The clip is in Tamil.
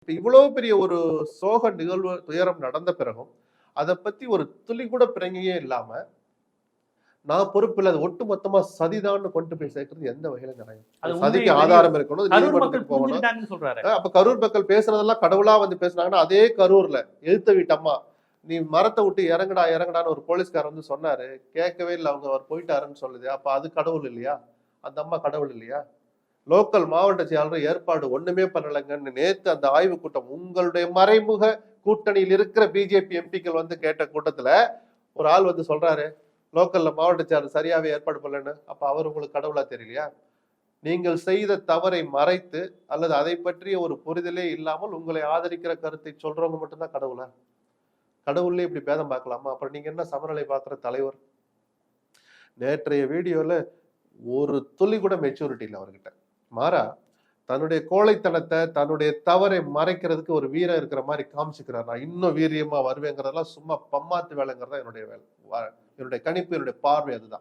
இப்ப இவ்வளவு பெரிய ஒரு சோக நிகழ்வு துயரம் நடந்த பிறகும் அதை பத்தி ஒரு துளி கூட பிறங்கியே இல்லாம நான் பொறுப்பு இல்லை அது ஒட்டு மொத்தமா சதிதான்னு கொண்டு போய் சேர்க்கறது எந்த வகையில நியாயம்? சதிக்கு ஆதாரம் இருக்கணும் நீதிமன்றத்துக்கு போகணும். அப்ப கரூர் மக்கள் பேசுனதெல்லாம் கடவுளா வந்து பேசுனாங்கன்னா அதே கரூர்ல எழுத்த வீட்டம்மா நீ மரத்தை விட்டு இறங்குடா இறங்குடான்னு ஒரு போலீஸ்காரர் வந்து சொன்னாரு. கேட்கவே இல்லை அவங்க அவர் போயிட்டாருன்னு சொல்லுது. அப்ப அது கடவுள் இல்லையா? அந்த அம்மா கடவுள் இல்லையா? லோக்கல் மாவட்ட செயலாளர் ஏற்பாடு ஒண்ணுமே பண்ணலைங்கன்னு நேத்து அந்த ஆய்வு கூட்டம் உங்களுடைய மறைமுக கூட்டணியில் இருக்கிற பிஜேபி எம்பிக்கள் வந்து கேட்ட கூட்டத்துல ஒரு ஆள் வந்து சொல்றாரு லோக்கல்ல மாவட்ட செயலாளர் சரியாவே ஏற்பாடு பண்ணலன்னு. அப்ப அவர் உங்களுக்கு கடவுளா தெரியலையா? நீங்கள் செய்த தவறை மறைத்து அல்லது அதை பற்றிய ஒரு புரிதலே இல்லாமல் உங்களை ஆதரிக்கிற கருத்தை சொல்றவங்க மட்டும்தான் கடவுளா? கடவுள்லேயே இப்படி பேதம் பார்க்கலாமா? அப்புறம் நீங்க என்ன சமநிலை பார்க்குற தலைவர்? நேற்றைய வீடியோல ஒரு துளி கூட மெச்சூரிட்டி இல்லை அவர்கிட்ட. மாறா தன்னுடைய கோழைத்தனத்தை தன்னுடைய தவறை மறைக்கிறதுக்கு ஒரு வீரம் இருக்கிற மாதிரி காமிச்சுக்கிறார். நான் இன்னும் வீரியமா வருவேங்கிறதெல்லாம் சும்மா பம்மாத்து வேலைங்கிறதா என்னுடைய வேலை. என்னுடைய கணிப்பு என்னுடைய பார்வை அதுதான்.